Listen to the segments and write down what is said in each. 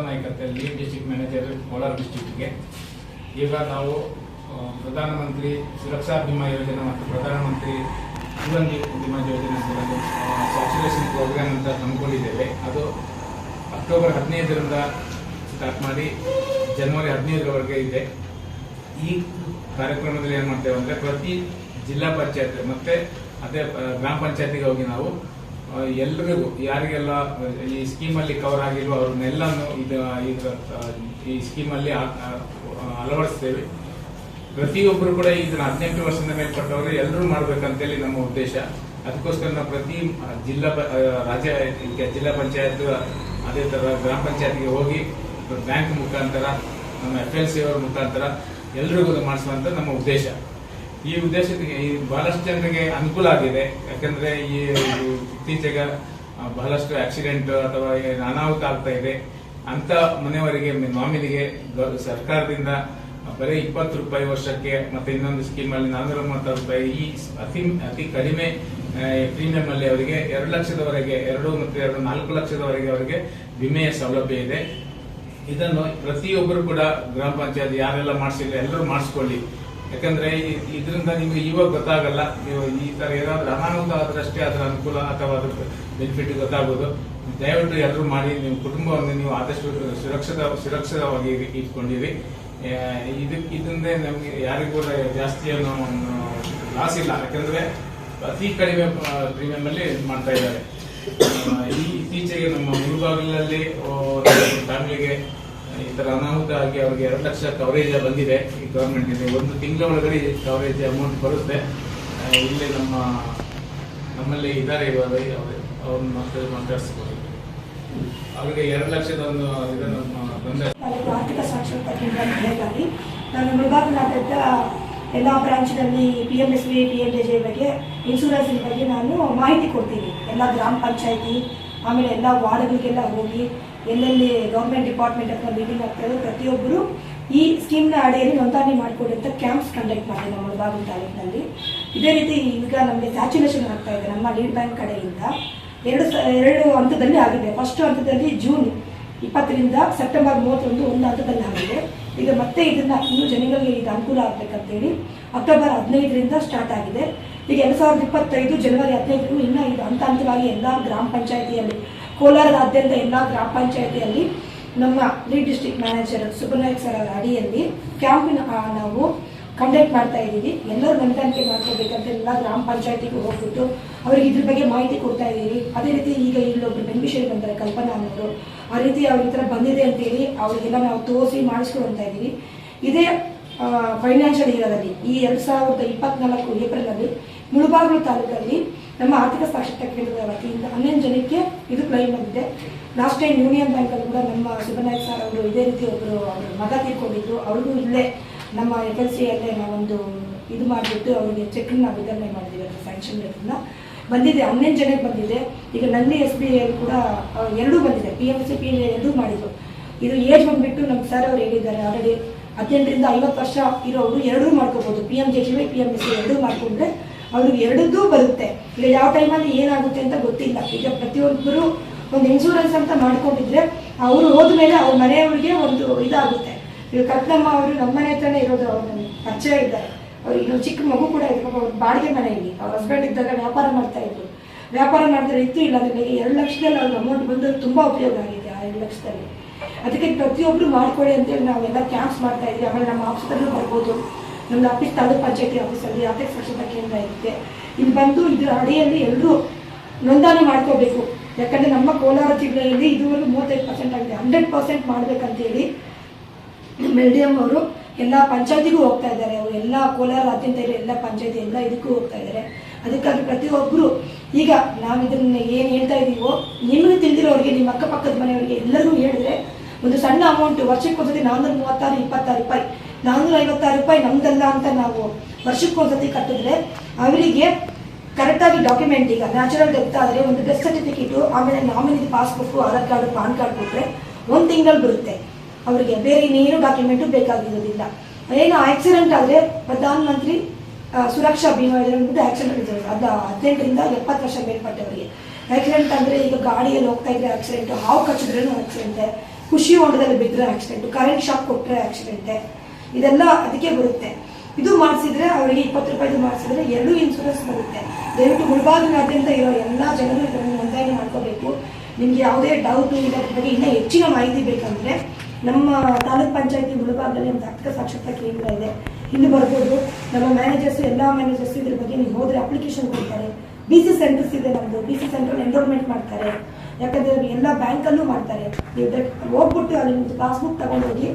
ನಾಯಕತೆ lead district manager Kolar ಡಿಸ್ಟಿಕ್ಗೆ ಈಗ ನಾವು ಪ್ರಧಾನಮಂತ್ರಿ ಸುರಕ್ಷಾ ಭೀಮಾ ಯೋಜನೆ ಮತ್ತು ಪ್ರಧಾನಮಂತ್ರಿ ಜೀವನ್ ಬಿಮಾ ಯೋಜನೆ ಅಂತ ಒಂದು ಸ್ಯಾಚುರೇಷನ್ ಪ್ರೋಗ್ರಾಮ್ ಅಂತ ಹಮ್ಮಿಕೊಂಡಿದ್ದೇವೆ ಅದು ಅಕ್ಟೋಬರ್ ಹದಿನೈದರಿಂದ ಸ್ಟಾರ್ಟ್ ಮಾಡಿ ಜನವರಿ ಹದಿನೈದರವರೆಗೆ ಇದೆ. ಈ ಕಾರ್ಯಕ್ರಮದಲ್ಲಿ ಏನು ಮಾಡ್ತೇವೆ ಅಂದರೆ ಪ್ರತಿ ಜಿಲ್ಲಾ ಪಂಚಾಯತ್ ಮತ್ತು ಅದೇ ಗ್ರಾಮ ಪಂಚಾಯತಿಗೆ ಹೋಗಿ ನಾವು ಎಲ್ರಿಗೂ ಯಾರಿಗೆಲ್ಲ ಈ ಸ್ಕೀಮಲ್ಲಿ ಕವರ್ ಆಗಿರೋ ಅವ್ರನ್ನೆಲ್ಲನೂ ಇದು ಇದು, ಈ ಸ್ಕೀಮಲ್ಲಿ ಅಳವಡಿಸ್ತೇವೆ. ಪ್ರತಿಯೊಬ್ಬರು ಕೂಡ ಇದನ್ನ ಹದಿನೆಂಟು ವರ್ಷದ ಮೇಲ್ಪಟ್ಟವರು ಎಲ್ಲರೂ ಮಾಡ್ಬೇಕಂತೇಳಿ ನಮ್ಮ ಉದ್ದೇಶ. ಅದಕ್ಕೋಸ್ಕರ ನಾವು ಪ್ರತಿ ಜಿಲ್ಲಾ ರಾಜ್ಯ ಜಿಲ್ಲಾ ಪಂಚಾಯತ್ ಅದೇ ತರ ಗ್ರಾಮ ಪಂಚಾಯತ್ಗೆ ಹೋಗಿ ಬ್ಯಾಂಕ್ ಮುಖಾಂತರ ನಮ್ಮ ಎಫ್ ಎಲ್ ಸಿ ಅವರ ಮುಖಾಂತರ ಎಲ್ರಿಗೂ ಮಾಡಿಸುವಂತ ನಮ್ಮ ಉದ್ದೇಶ. ಈ ಉದ್ದೇಶಕ್ಕೆ, ಈ ಬಹಳಷ್ಟು ಜನರಿಗೆ ಅನುಕೂಲ ಆಗಿದೆ. ಯಾಕಂದ್ರೆ ಈ ಇತ್ತೀಚೆಗೆ ಬಹಳಷ್ಟು ಆಕ್ಸಿಡೆಂಟ್ ಅಥವಾ ಅನಾಹುತ ಆಗ್ತಾ ಇದೆ. ಅಂತ ಮನೆಯವರಿಗೆ ಮಾಮಿಲಿಗೆ ಸರ್ಕಾರದಿಂದ ಬರೀ ಇಪ್ಪತ್ತು ರೂಪಾಯಿ ವರ್ಷಕ್ಕೆ ಮತ್ತೆ ಇನ್ನೊಂದು ಸ್ಕೀಮ್ ಅಲ್ಲಿ ನಾನ್ನೂರ ಮೂವತ್ತಾರು ರೂಪಾಯಿ, ಈ ಅತಿ ಅತಿ ಕಡಿಮೆ ಪ್ರೀಮಿಯಂ ಅಲ್ಲಿ ಅವರಿಗೆ ಎರಡು ಲಕ್ಷದವರೆಗೆ, ಎರಡು ಮತ್ತು ಎರಡು ನಾಲ್ಕು ಲಕ್ಷದವರೆಗೆ ಅವರಿಗೆ ವಿಮೆಯ ಸೌಲಭ್ಯ ಇದೆ. ಇದನ್ನು ಪ್ರತಿಯೊಬ್ಬರು ಕೂಡ ಗ್ರಾಮ ಪಂಚಾಯತ್ ಯಾರೆಲ್ಲ ಮಾಡಿಸಿಲ್ಲ ಎಲ್ಲರೂ ಮಾಡಿಸ್ಕೊಳ್ಳಿ. ಯಾಕಂದ್ರೆ ಇದರಿಂದ ನಿಮಗೆ ಇವಾಗ ಗೊತ್ತಾಗಲ್ಲ, ನೀವು ಈ ತರ ಏನಾದ್ರೂ ಅನಾಹುತ ಆದ್ರಷ್ಟೇ ಅದರ ಅನುಕೂಲ ಅಥವಾ ಅದ್ರ ಬೆನಿಫಿಟ್ ಗೊತ್ತಾಗೋದು. ದಯವಿಟ್ಟು ಎಲ್ಲರೂ ಮಾಡಿ, ನಿಮ್ಮ ಕುಟುಂಬವನ್ನು ನೀವು ಆದಷ್ಟು ಸುರಕ್ಷಿತ, ಸುರಕ್ಷಿತವಾಗಿ ಇಟ್ಕೊಂಡಿರಿ. ಇದಕ್ಕೆ ಇದು ಇದರಿಂದ ನಮಗೆ ಯಾರಿಗೂ ಜಾಸ್ತಿ ಅನ್ನೋ ಲಾಸ್ ಇಲ್ಲ. ಯಾಕಂದ್ರೆ ಅತಿ ಕಡಿಮೆ ಪ್ರೀಮಿಯಂ ಅಲ್ಲಿ ಮಾಡ್ತಾ ಇದ್ದಾರೆ. ಈ ಇತ್ತೀಚೆಗೆ ನಮ್ಮ ಮುಳುಬಾಗಿಲಲ್ಲಿ ಫ್ಯಾಮಿಲಿಗೆ ಈ ತರ ಅನಾಹುತ ಆಗಿ ಅವ್ರಿಗೆ ಎರಡು ಲಕ್ಷ ಕವರೇಜ್ ಬಂದಿದೆ ಈ ಗವರ್ಮೆಂಟ್ ಇದೆ ಒಂದು ತಿಂಗಳ ಒಳಗಡೆ ಕವರೇಜ್ ಅಮೌಂಟ್ ಬರುತ್ತೆ. ಇಲ್ಲಿ ನಮ್ಮ, ನಮ್ಮಲ್ಲಿ ಇದ್ದಾರೆ ಇವಾಗ ಅವ್ರನ್ನ ಮತ್ತೆ ಮಾತಾಡಿಸ್ಬೋದು. ಅವರಿಗೆ ಎರಡು ಲಕ್ಷದ ಒಂದು ಇದನ್ನು ಬಂದ ಆರ್ಥಿಕ ಸಾಕ್ಷರತಾ ಕೇಂದ್ರ ನಾನು ಎಲ್ಲ ಬ್ರಾಂಚ್ನಲ್ಲಿ P M S V P M J ಬಗ್ಗೆ ಇನ್ಶೂರೆನ್ಸ್ ಬಗ್ಗೆ ನಾನು ಮಾಹಿತಿ ಕೊಡ್ತೀನಿ. ಎಲ್ಲ ಗ್ರಾಮ ಪಂಚಾಯತಿ ಆಮೇಲೆ ಎಲ್ಲ ವಾರ್ಡ್ಗಳಿಗೆಲ್ಲ ಹೋಗಿ ಎಲ್ಲೆಲ್ಲಿ ಗೌರ್ಮೆಂಟ್ ಡಿಪಾರ್ಟ್ಮೆಂಟ್ ಹತ್ರ ಮೀಟಿಂಗ್ ಆಗ್ತದೆ ಪ್ರತಿಯೊಬ್ಬರು ಈ ಸ್ಕೀಮ್ನ ಅಡಿಯಲ್ಲಿ ನೋಂದಣಿ ಮಾಡಿಕೊಡಿ ಅಂತ ಕ್ಯಾಂಪ್ಸ್ ಕಂಡಕ್ಟ್ ಮಾಡಿದೆ ನಮ್ಮ ಮುಳಬಾಗಿಲು ತಾಲೂಕಿನಲ್ಲಿ. ಇದೇ ರೀತಿ ಈಗ ನಮಗೆ ಸ್ಯಾಚುರೇಷನ್ ಆಗ್ತಾ ಇದೆ ನಮ್ಮ ಲೀಡ್ ಬ್ಯಾಂಕ್ ಕಡೆಯಿಂದ. ಎರಡು ಸ, ಎರಡು ಹಂತದಲ್ಲಿ ಆಗಿದೆ. ಫಸ್ಟ್ ಹಂತದಲ್ಲಿ ಜೂನ್ ಇಪ್ಪತ್ತರಿಂದ ಸೆಪ್ಟೆಂಬರ್ ಮೂವತ್ತೊಂದು ಒಂದು ಹಂತದಲ್ಲಿ ಆಗಿದೆ. ಈಗ ಮತ್ತೆ ಇದನ್ನು ಇನ್ನೂ ಜನಗಳಿಗೆ ಇದು ಅನುಕೂಲ ಆಗ್ಬೇಕಂತೇಳಿ ಅಕ್ಟೋಬರ್ ಹದಿನೈದರಿಂದ ಸ್ಟಾರ್ಟ್ ಆಗಿದೆ. ಈಗ ಎರಡು ಸಾವಿರದ ಇಪ್ಪತ್ತೈದು ಜನವರಿ ಹದಿನೈದು ಇನ್ನೂ ಇದು ಹಂತ ಹಂತವಾಗಿ ಎಲ್ಲ ಗ್ರಾಮ ಪಂಚಾಯತಿಯಲ್ಲಿ, ಕೋಲಾರದಾದ್ಯಂತ ಎಲ್ಲ ಗ್ರಾಮ ಪಂಚಾಯತಿಯಲ್ಲಿ ನಮ್ಮ lead district manager Subramanya sir ಅವರ ಅಡಿಯಲ್ಲಿ ಕ್ಯಾಂಪಿನ ನಾವು ಕಂಡಕ್ಟ್ ಮಾಡ್ತಾ ಇದ್ದೀವಿ. ಎಲ್ಲರೂ ಹೊಂದಾಣಿಕೆ ಮಾಡ್ಕೋಬೇಕಂತ ಎಲ್ಲ ಗ್ರಾಮ ಪಂಚಾಯತಿಗೆ ಹೋಗ್ಬಿಟ್ಟು ಅವ್ರಿಗೆ ಇದ್ರ ಬಗ್ಗೆ ಮಾಹಿತಿ ಕೊಡ್ತಾ ಇದ್ದೀವಿ. ಅದೇ ರೀತಿ ಈಗ ಇಲ್ಲೊಬ್ರು ಬೆನಿಫಿಷರಿ ಬಂದರೆ ಕಲ್ಪನಾ ಅನ್ನೋರು. ಆ ರೀತಿ ಅವ್ರ ಈ ಥರ ಬಂದಿದೆ ಅಂತೇಳಿ ಅವರಿಗೆಲ್ಲ ನಾವು ತೋರಿಸಿ ಮಾಡಿಸ್ಕೊಳ್ತಾ ಇದ್ದೀವಿ. ಇದೇ ಫೈನಾನ್ಷಿಯಲ್ ಇಯರಲ್ಲಿ ಈ ಎರಡು ಸಾವಿರದ ಇಪ್ಪತ್ನಾಲ್ಕು ಏಪ್ರಿಲಲ್ಲಿ, ಮುಳುಬಾಗಿಲು ತಾಲೂಕಲ್ಲಿ ನಮ್ಮ ಆರ್ಥಿಕ ಸಾಕ್ಷರತಾ ಕೇಂದ್ರದ ವತಿಯಿಂದ ಹನ್ನೊಂದು ಜನಕ್ಕೆ ಇದು ಕ್ಲೈಮ್ ಬಂದಿದೆ. ಲಾಸ್ಟ್ ಟೈಮ್ ಯೂನಿಯನ್ ಬ್ಯಾಂಕಲ್ಲಿ ಕೂಡ ನಮ್ಮ ಸುಬ್ಬನಾಯಕ್ ಸರ್ ಅವರು ಇದೇ ರೀತಿ ಒಬ್ಬರು ಅವ್ರ ಮಗ ತೀರ್ಕೊಂಡಿದ್ರು. ಅವ್ರಿಗೂ ಇಲ್ಲೇ ನಮ್ಮ ಎಫ್ ಎಲ್ ಸಿ ಅಲ್ಲೇ ನಾವೊಂದು ಇದು ಮಾಡಿಬಿಟ್ಟು ಅವರಿಗೆ ಚೆಕ್ನ ವಿತರಣೆ ಮಾಡಿದ್ದೀವಿ ಅದರ ಸ್ಯಾಂಕ್ಷನ್ ಲೆಟರ್ನ ಬಂದಿದೆ, ಹನ್ನೊಂದು ಜನಕ್ಕೆ ಬಂದಿದೆ. ಈಗ ನಲ್ಲಿ ಎಸ್ ಬಿ ಐ ಕೂಡ ಎರಡೂ ಬಂದಿದೆ. ಪಿ ಎಂ ಸಿ ಪಿ ಎರಡೂ ಮಾಡಿದ್ರು. ಇದು ಏಜ್ ಬಂದ್ಬಿಟ್ಟು ನಮ್ಮ ಸರ್ ಅವರು ಹೇಳಿದ್ದಾರೆ ಆಲ್ರೆಡಿ ಹದಿನೆಂಟರಿಂದ ಐವತ್ತು ವರ್ಷ ಇರೋರು ಎರಡೂ ಮಾಡ್ಕೋಬಹುದು P M J C Y P M S ಎರಡೂ ಮಾಡ್ಕೊಂಡ್ರೆ ಅವ್ರಿಗೆ ಎರಡದ್ದೂ ಬರುತ್ತೆ. ಈಗ ಯಾವ ಟೈಮಲ್ಲಿ ಏನಾಗುತ್ತೆ ಅಂತ ಗೊತ್ತಿಲ್ಲ. ಈಗ ಪ್ರತಿಯೊಬ್ಬರು ಒಂದು ಇನ್ಶೂರೆನ್ಸ್ ಅಂತ ಮಾಡ್ಕೊಂಡಿದ್ರೆ ಅವರು ಹೋದ್ಮೇಲೆ ಅವ್ರ ಮನೆಯವ್ರಿಗೆ ಒಂದು ಇದಾಗುತ್ತೆ. ಈಗ ಕತ್ನಮ್ಮ ಅವರು ನಮ್ಮ ಮನೆ ಹತ್ರನೇ ಇರೋದು, ಅವ್ರ ಪರಿಚಯ ಇದ್ದಾರೆ. ಅವ್ರು ಇನ್ನೊಂದು ಚಿಕ್ಕ ಮಗು ಕೂಡ ಇದ್ರು ಅವ್ರ ಬಾಡಿಗೆ ಮನೆಯಲ್ಲಿ ಅವ್ರ ಹಸ್ಬೆಂಡ್ ಇದ್ದಾಗ ವ್ಯಾಪಾರ ಮಾಡ್ತಾ ಇದ್ರು. ವ್ಯಾಪಾರ ಮಾಡಿದ್ರೆ ಇತ್ತು ಇಲ್ಲ. ಅಂದ್ರೆ ಎರಡು ಲಕ್ಷದಲ್ಲಿ ಅವ್ರ ಅಮೌಂಟ್ ಬಂದು ತುಂಬ ಉಪಯೋಗ ಆಗಿದೆ ಆ ಎರಡು ಲಕ್ಷದಲ್ಲಿ. ಅದಕ್ಕೆ ಪ್ರತಿಯೊಬ್ಬರು ಮಾಡ್ಕೊಳ್ಳಿ ಅಂತೇಳಿ ನಾವೆಲ್ಲ ಕ್ಯಾಂಪ್ಸ್ ಮಾಡ್ತಾ ಇದ್ವಿ. ಆಮೇಲೆ ನಮ್ಮ ಆಫೀಸಲ್ಲೂ ಬರ್ಬೋದು. ನಮ್ಮ ಆಫೀಸ್ ತಾಲೂಕು ಪಂಚಾಯತಿ ಆಫೀಸಲ್ಲಿ ಆರ್ಥಿಕ ಸ್ವಚ್ಛತಾ ಕೇಂದ್ರ ಇರುತ್ತೆ ಇಲ್ಲಿ ಬಂದು ಇದರ ಅಡಿಯಲ್ಲಿ ಎಲ್ಲರೂ ನೋಂದಣಿ ಮಾಡ್ಕೋಬೇಕು. ಯಾಕಂದ್ರೆ ನಮ್ಮ ಕೋಲಾರ ಜಿಲ್ಲೆಯಲ್ಲಿ ಇದುವರೆಗೂ ಮೂವತ್ತೈದು ಪರ್ಸೆಂಟ್ ಆಗಿದೆ. ಹಂಡ್ರೆಡ್ ಪರ್ಸೆಂಟ್ ಮಾಡ್ಬೇಕಂತೇಳಿ ಮೇಡಿಯಂ ಅವರು ಎಲ್ಲ ಪಂಚಾಯತಿಗೂ ಹೋಗ್ತಾ ಇದ್ದಾರೆ. ಅವರು ಎಲ್ಲ ಕೋಲಾರಾದ್ಯಂತ ಇರೋ ಎಲ್ಲ ಪಂಚಾಯತಿ ಎಲ್ಲ ಇದಕ್ಕೂ ಹೋಗ್ತಾ ಇದ್ದಾರೆ. ಅದಕ್ಕಾಗಿ ಪ್ರತಿಯೊಬ್ಬರು ಈಗ ನಾವು ಇದನ್ನು ಏನು ಹೇಳ್ತಾ ಇದ್ದೀವೋ ನಿಮಗೆ ತಿಳಿದಿರೋರಿಗೆ, ನಿಮ್ಮ ಅಕ್ಕಪಕ್ಕದ ಮನೆಯವರಿಗೆ ಎಲ್ಲರಿಗೂ ಹೇಳಿದ್ರೆ ಒಂದು ಸಣ್ಣ ಅಮೌಂಟ್ ವರ್ಷಕ್ಕೊಂದ್ಸತಿ ನಾನ್ನೂರ ಮೂವತ್ತಾರು, ಇಪ್ಪತ್ತಾರು ರೂಪಾಯಿ. ನಾನ್ನೂರ ಐವತ್ತಾರು ರೂಪಾಯಿ ನಮ್ದಲ್ಲ ಅಂತ ನಾವು ವರ್ಷಕ್ಕೊಂದ್ಸತಿ ಕಟ್ಟಿದ್ರೆ ಅವರಿಗೆ ಕರೆಕ್ಟಾಗಿ ಡಾಕ್ಯುಮೆಂಟ್ ಈಗ ನ್ಯಾಚುರಲ್ ಡೆತ್ ಆದರೆ ಒಂದು ಡೆತ್ ಸರ್ಟಿಫಿಕೇಟು ಆಮೇಲೆ nominee passbook Aadhaar card, PAN card ಕೊಟ್ಟರೆ ಒಂದು ತಿಂಗಳು ಬರುತ್ತೆ. ಅವರಿಗೆ ಬೇರೆ ಇನ್ನೇನು ಡಾಕ್ಯುಮೆಂಟು ಬೇಕಾಗಿರೋದಿಲ್ಲ. ಏನು ಆಕ್ಸಿಡೆಂಟ್ ಆದರೆ ಪ್ರಧಾನ ಮಂತ್ರಿ ಸುರಕ್ಷಾ ಬಿಮಾ ಯೋಜನೆ ಅಂದ್ಬಿಟ್ಟು ಆಕ್ಸಿಡೆಂಟ್ ಇದ್ದಾರೆ ಅದು ಹದಿನೆಂಟರಿಂದ ಎಪ್ಪತ್ತು ವರ್ಷ ಮೇಲ್ಪಟ್ಟವರಿಗೆ. ಆಕ್ಸಿಡೆಂಟ್ ಅಂದರೆ ಈಗ ಗಾಡಿಯಲ್ಲಿ ಹೋಗ್ತಾ ಇದ್ರೆ ಆಕ್ಸಿಡೆಂಟು ಹಾವು ಕಚ್ಚಿದ್ರೂ ಆಕ್ಸಿಡೆಂಟೆ ಖುಷಿ ಹೊಂಡದಲ್ಲಿ ಬಿದ್ದರೆ ಆಕ್ಸಿಡೆಂಟ್ ಕರೆಂಟ್ ಶಾಕ್ ಕೊಟ್ಟರೆ ಆಕ್ಸಿಡೆಂಟ್ ಇದೆಲ್ಲ ಅದಕ್ಕೆ ಬರುತ್ತೆ. ಇದು ಮಾಡಿಸಿದ್ರೆ ಅವರಿಗೆ ಇಪ್ಪತ್ತು ರೂಪಾಯಿದು ಮಾಡಿಸಿದ್ರೆ ಎಲ್ಲೂ ಇನ್ಸೂರೆನ್ಸ್ ಬರುತ್ತೆ. ದಯವಿಟ್ಟು ಮುಳಬಾಗಿನಾದ್ಯಂತ ಇರೋ ಎಲ್ಲ ಜನರು ಇದನ್ನು ನೋಂದಣಿ ಮಾಡ್ಕೋಬೇಕು. ನಿಮ್ಗೆ ಯಾವುದೇ ಡೌಟ್ ಇದರ ಬಗ್ಗೆ ಇನ್ನೂ ಹೆಚ್ಚಿನ ಮಾಹಿತಿ ಬೇಕಂದ್ರೆ ನಮ್ಮ ತಾಲೂಕ್ ಪಂಚಾಯತಿ ಮುಳಬಾಗದಲ್ಲಿ ಒಂದು ರಕ್ತ ಸಾಕ್ಷರತಾ ಕೇಂದ್ರ ಇದೆ. ಇಲ್ಲಿ ಬರ್ಬೋದು. ನಮ್ಮ ಮ್ಯಾನೇಜರ್ಸ್ ಎಲ್ಲ ಮ್ಯಾನೇಜರ್ಸ್ ಇದ್ರ ಬಗ್ಗೆ ನೀವು ಹೋದರೆ ಅಪ್ಲಿಕೇಶನ್ ಕೊಡ್ತಾರೆ. ಬಿ ಸಿ ಸೆಂಟರ್ಸ್ ಇದೆ ನಮ್ಮದು ಬಿ ಸಿ ಸೆಂಟರ್ ಎನ್ರೋಲ್ಮೆಂಟ್ ಮಾಡ್ತಾರೆ. ಯಾಕಂದ್ರೆ ಎಲ್ಲ ಬ್ಯಾಂಕಲ್ಲೂ ಮಾಡ್ತಾರೆ. ನೀವು ದಟ್- ಹೋಗ್ಬಿಟ್ಟು ಅಲ್ಲಿ ನಿಮ್ದು ಪಾಸ್ಬುಕ್ ತಗೊಂಡೋಗಿ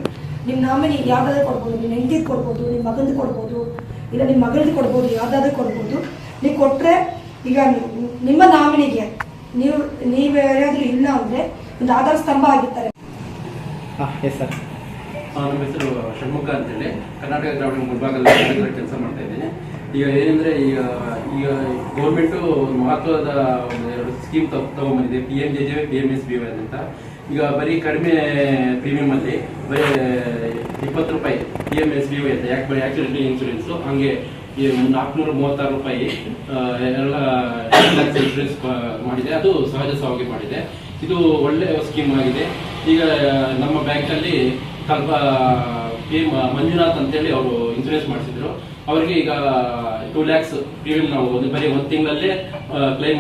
ನಿಮ್ಮ ನಾಮಿನಿ ಯಾವ್ದಾದ್ರು ಕೊಡ್ಬೋದು. ನಿಮ್ಮ ಹೆಂಡತಿ ಕೊಡ್ಬೋದು ನಿಮ್ಮ ಮಗಂದು ಕೊಡ್ಬೋದು ಇಲ್ಲ ನಿಮ್ಮ ಮಗಳದ್ದು ಕೊಡ್ಬೋದು ಯಾವ್ದಾದ್ರು ಕೊಡ್ಬೋದು. ನೀವು ಕೊಟ್ರೆ ಈಗ ನಿಮ್ಮ ನಾಮಿನಿಗೆ ನೀವು ನೀವು ಯಾರಾದ್ರೂ ಇಲ್ಲ ಅಂದ್ರೆ ಒಂದು ಆಧಾರ ಸ್ತಂಭ ಆಗಿರ್ತಾರೆ ಹಾಂ ಎಸ್ ಸರ್ ಆ, ನಮ್ಮ ಹೆಸರು ಷಣ್ಮುಖ ಅಂತೇಳಿ. ಕರ್ನಾಟಕ ಗ್ರಾಮೀಣ ಮುಂಭಾಗದಲ್ಲಿ ಕೆಲಸ ಮಾಡ್ತಾ ಇದ್ದೀನಿ. ಈಗ ಏನಂದ್ರೆ ಈಗ ಈಗ ಗೌರ್ಮೆಂಟು ಮಹತ್ವದ ಒಂದು ಎರಡು scheme ತಗೊಂಡ್ಬಂದಿದೆ P M J J P M S B Y ಅಂತ. ಈಗ ಬರೀ ಕಡಿಮೆ ಪ್ರೀಮಿಯಂ ಅಲ್ಲಿ ಬರೀ ಇಪ್ಪತ್ತು ರೂಪಾಯಿ P M S B Y ಅಂತ. ಯಾಕೆ ಬರೀ ಆಕ್ಸಿಡೆಂಟ್ ಇನ್ಶೂರೆನ್ಸ್ ಹಂಗೆ ನಾಲ್ಕುನೂರ ಮೂವತ್ತಾರು ರೂಪಾಯಿ ಎಲ್ಲ ಇನ್ಶೂರೆನ್ಸ್ ಮಾಡಿದೆ. ಅದು ಸಹಜ ಸಾವಾಗಿ ಮಾಡಿದೆ. ಇದು ಒಳ್ಳೆಯ ಸ್ಕೀಮ್ ಆಗಿದೆ. ಈಗ ನಮ್ಮ ಬ್ಯಾಂಕಲ್ಲಿ ಸ್ವಲ್ಪ ಪಿ ಮಂಜುನಾಥ್ ಅಂತೇಳಿ ಅವರು ಇನ್ಸೂರೆನ್ಸ್ ಮಾಡಿಸಿದ್ರು. ಅವರಿಗೆ ಈಗ ಟೂ ಲ್ಯಾಕ್ಸ್ ಪ್ರೀಮಿಯಂ ನಾವು ಬರೀ ಒಂದು ತಿಂಗಳಲ್ಲೇ ಕ್ಲೈಮ್